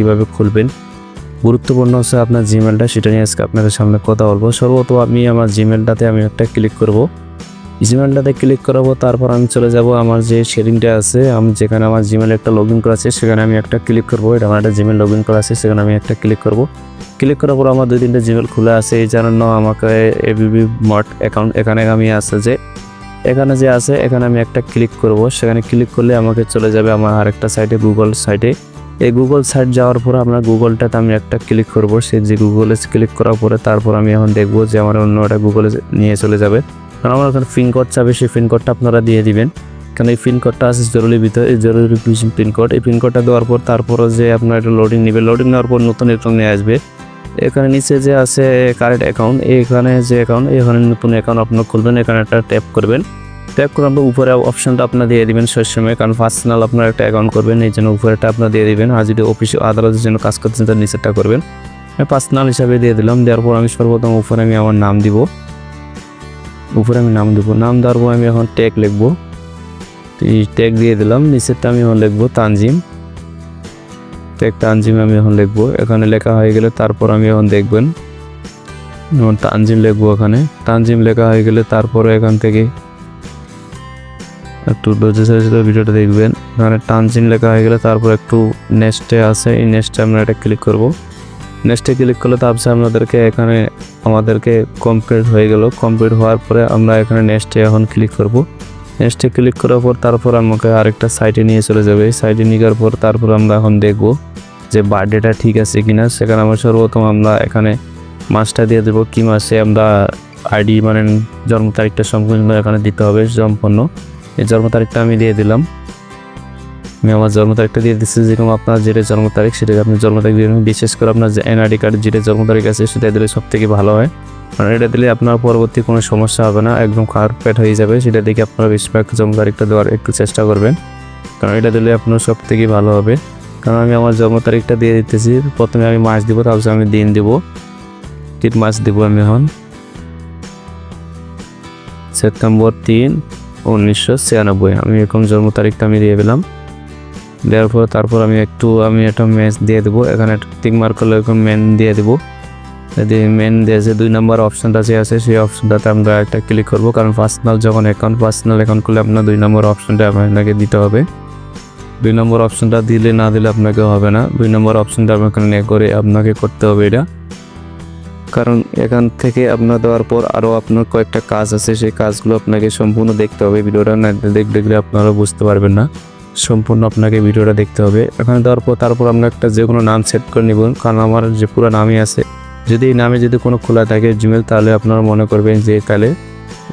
কীভাবে খুলবেন? গুরুত্বপূর্ণ হচ্ছে আপনার জিমেলটা সেটা নিয়ে আজকে আপনাদের সামনে কথা বলব। সর্বত আমি আমার জিমেলটাতে আমি একটা ক্লিক করব। জিমেলটাতে ক্লিক করাবো তারপর আমি চলে যাব আমার যে শেডিংটা আছে, আমি যেখানে আমার জিমেল একটা লগ ইন করা আছে, সেখানে আমি একটা ক্লিক করব। এটা আমার একটা জিমেল লগ ইন করা আছে, সেখানে আমি একটা ক্লিক করব। ক্লিক করার পর আমার দুই তিনটে জিমেল খোলা আছে, এই জন্য আমাকে এবিবি মট অ্যাকাউন্ট এখানে আমি আছে যে, এখানে যে আছে, এখানে আমি একটা ক্লিক করব। সেখানে ক্লিক করলে আমাকে চলে যাবে আমার আরেকটা সাইটে গুগল সাইটে এই গুগল সাইট যাওয়ার পর আপনার গুগলটাতে আমি একটা ক্লিক করব। সেই যে গুগলে ক্লিক করার পরে তারপর আমি এখন দেখব যে আমার অন্য একটা গুগলে নিয়ে চলে যাবে। কারণ আমার ওখানে পিনকোড চাবে, সেই পিনকোডটা আপনারা দিয়ে দিবেন। কারণ এই পিনকোডটা আছে জরুরি ভিতরে, এই জরুরি পিনকোড এই পিনকোডটা দেওয়ার পর তারপরও যে আপনার একটা লোডিং নেবে লোডিং নেওয়ার পর নতুন অ্যাকাউন্ট নিয়ে আসবে। এখানে নিচে যে আছে কারেন্ট অ্যাকাউন্ট এখানে যে অ্যাকাউন্ট এখানে নতুন অ্যাকাউন্ট আপনার খুলবেন, এখানে একটা ট্যাপ করবেন। ট্যাপ করার পর উপরে অপশনটা আপনার দিয়ে দিবেন সবসময়, কারণ পার্সোনাল আপনার একটা অ্যাকাউন্ট করবেন, এই জন্য উপরেটা আপনার দিয়ে দিবেন। আর যদি অফিস আদালতের জন্য কাজ করতেছেন তার নিচেরটা করবেন। আমি পার্সোনাল হিসাবে দিয়ে দিলাম, দেওয়ার পর আমি সর্বপ্রথম উপরে আমি আমার নাম দিব। উপরে আমি নাম দেবো। নাম দেওয়ার পর আমি এখন ট্যাগ লিখব। ট্যাগ দিয়ে দিলাম, নিচেরটা আমি এখন লিখব তানজিম। ট্যাগ তানজিম আমি এখন লিখব। এখানে লেখা হয়ে গেলে তারপর আমি এখন দেখবেন। তানজিম লিখব এখানে। তানজিম লেখা হয়ে গেলে তারপরে এখান থেকে একটু ধৈর্য সহকারে সাথে ভিডিওটা দেখবেন। এখানে তানজিম লেখা হয়ে গেলে তারপর একটু নেক্সটে আছে, এই নেক্সটে আমরা এটা ক্লিক করব। নেক্সটে ক্লিক করলে তারপরে আপনাদেরকে এখানে আমাদেরকে কমপ্লিট হয়ে গেল। কমপ্লিট হওয়ার পরে আমরা এখানে নেক্সটে এখন ক্লিক করব। নেক্সটে ক্লিক করার পর তারপর আমাকে আরেকটা সাইটে নিয়ে চলে যাবে। সাইটে নিয়ে যাওয়ার পর তারপর আমরা এখন দেখব যে বার্থডেটা ঠিক আছে কিনা। সেখানে আমরা সর্বপ্রথম আমরা এখানে মাসটা দিয়ে দেবো। কী মাসে আমরা আইডি মানে জন্ম তারিখটা সম্পূর্ণ এখানে দিতে হবে, সম্পূর্ণ। এই জন্ম তারিখটা আমি দিয়ে দিলাম। আমি আমার জন্ম তারিখটা দিয়ে দিচ্ছি যেরকম আপনার যেটা জন্ম তারিখ, সেটা আপনি জন্ম তারিখ দিয়ে। বিশেষ করে আপনার যে এনআইডি কার্ড, যেটা জন্ম তারিখ আছে, সেটা দিলে সব থেকে ভালো হয়। কারণ এটা দিলে আপনার পরবর্তী কোনো সমস্যা হবে না, একদম কার্পেট হয়ে যাবে। সেটা দেখে আপনারা বেশিরভাগ জন্ম তারিখটা দেওয়ার একটু চেষ্টা করবেন। কারণ এটা দিলে আপনার সব থেকে ভালো হবে। কারণ আমি আমার জন্ম তারিখটা দিয়ে দিতেছি, প্রথমে আমি মাস দিব, তারপর আমি দিন দিব। তিন মাস দিব আমি এখন। সেপ্টেম্বর তিন উনিশশো ছিয়ানব্বই। আমি এরকম জন্ম তারিখটা আমি দিয়ে দিলাম। দেওয়ার পর তারপর আমি একটু, আমি একটা ম্যাচ দিয়ে দেবো। এখানে টিক মার্ক করলে এরকম মেন দিয়ে দেবো। যদি মেন দিয়ে যে দুই নম্বর অপশানটা যে আছে, সেই অপশনটাতে আমরা একটা ক্লিক করব। কারণ পার্সোনাল যখন অ্যাকাউন্ট পার্সোনাল অ্যাকাউন্ট করলে আপনার দুই নম্বর অপশনটা আপনাকে দিতে হবে। দুই নম্বর অপশানটা দিলে, না দিলে আপনাকে হবে না। দুই নম্বর অপশনটা আপনাকে করে আপনাকে করতে হবে এটা। কারণ এখান থেকে আপনার দেওয়ার পর আরও আপনার কয়েকটা কাজ আছে, সেই কাজগুলো আপনাকে সম্পূর্ণ দেখতে হবে। ভিডিওটা না দেখলে দেখলে আপনারা বুঝতে পারবেন না। সম্পূর্ণ আপনাকে ভিডিওটা দেখতে হবে। এখানে দেওয়ার পর তারপর আমরা একটা যে কোনো নাম সেট করে নেব। কারণ আমার যে পুরো নামই আছে, যদি এই নামে যদি কোনো খোলা থাকে জিমেল তাহলে আপনারা মনে করবেন যে তাহলে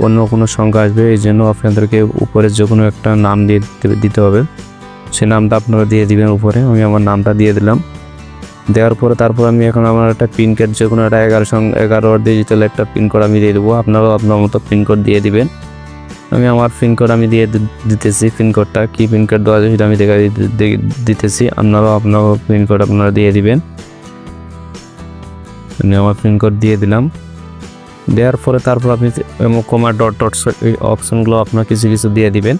অন্য কোনো সংখ্যা আসবে। এই জন্য আপনাদেরকে উপরে যে কোনো একটা নাম দিয়ে দিতে হবে। সে নামটা আপনারা দিয়ে দিবেন উপরে। আমি আমার নামটা দিয়ে দিলাম। দেওয়ার পরে তারপর আমি এখন আমার একটা পিন কোড যে কোনো একটা এগারো সঙ্গে এগারো ডিজিটাল একটা পিন কোড আমি দিয়ে দেবো। আপনারাও আপনার মতো পিন কোড দিয়ে দিবেন। আমি আমার পিন কোড আমি দিয়ে দিতেছি পিন কোডটা কী পিন কোড দেওয়া আছে সেটা আমি দেখা দিতেছি। আপনারাও আপনার পিন কোড আপনারা দিয়ে দিবেন। আমি আমার পিন কোড দিয়ে দিলাম। দেওয়ার পরে তারপর আপনি কমা ডট ডট অপশনগুলো আপনার কিছু কিছু দিয়ে দিবেন।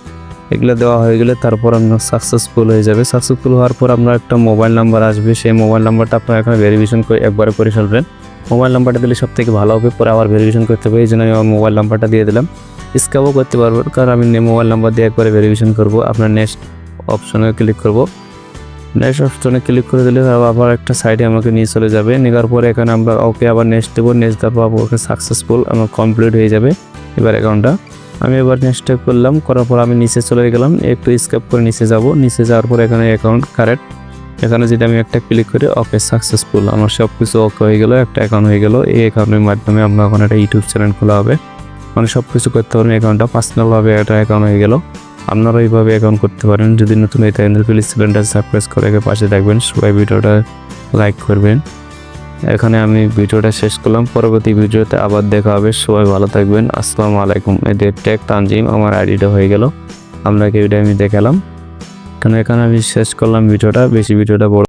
এগুলো দেওয়া হয়ে গেলে তারপর আপনার সাকসেসফুল হয়ে যাবে। সাকসেসফুল হওয়ার পর আপনার একটা মোবাইল নাম্বার আসবে। সেই মোবাইল নাম্বারটা আপনার এখানে ভেরিফিকেশন করে একবারে করে ফেলবেন। মোবাইল নাম্বারটা দিলে সব থেকে ভালো হবে, পরে আবার ভেরিফিকেশন করতে হবে। এই জন্য আমি আমার মোবাইল নাম্বারটা দিয়ে দিলাম। স্ক্যাবও করতে পারবেন, কারণ আমি মোবাইল নাম্বার দিয়ে একবারে ভেরিফিকেশন করব। আপনার নেক্সট অপশনে ক্লিক করব। নেক্সট অপশনে ক্লিক করে দিলে আবার একটা সাইডে আমাকে নিয়ে চলে যাবে। নেওয়ার পরে এখানে আমরা ওকে আবার নেক্সট দেবো। নেক্সট দেওয়ার পর ওকে সাকসেসফুল আমার কমপ্লিট হয়ে যাবে। এবার অ্যাকাউন্টটা আমি এবার নেক্সট করলাম, করার পর আমি নিচে চলে গেলাম, একটু স্কেপ করে নিচে যাব। নিচে যাওয়ার পর এখানে অ্যাকাউন্ট কারেক্ট এখানে যদি আমি একটা ক্লিক করি ওকে সাকসেসফুল আমার সব কিছু ওকে হয়ে গেলো, একটা অ্যাকাউন্ট হয়ে গেলো। এই অ্যাকাউন্টের মাধ্যমে আপনার ওখানে একটা ইউটিউব চ্যানেল খোলা হবে। মানে সব কিছু করতে পারবেন অ্যাকাউন্টটা পার্সোনালভাবে একটা অ্যাকাউন্ট হয়ে গেল। আপনারা এইভাবে অ্যাকাউন্ট করতে পারেন। যদি নতুন এই তাই প্লিজ চ্যানেলটা সাবস্ক্রাইব করে পাশে থাকবেন। সবাই ভিডিওটা লাইক করবেন। এখানে আমি ভিডিওটা শেষ করলাম। পরবর্তী ভিডিওতে আবার দেখা হবে। সবাই ভালো থাকবেন। আসসালামু আলাইকুম। এদের ট্যাগ তানজিম আমার আইডিটা হয়ে গেল। আপনাকে এটা আমি দেখালাম। কারণ এখানে আমি শেষ করলাম ভিডিওটা? বেশি ভিডিওটা বড়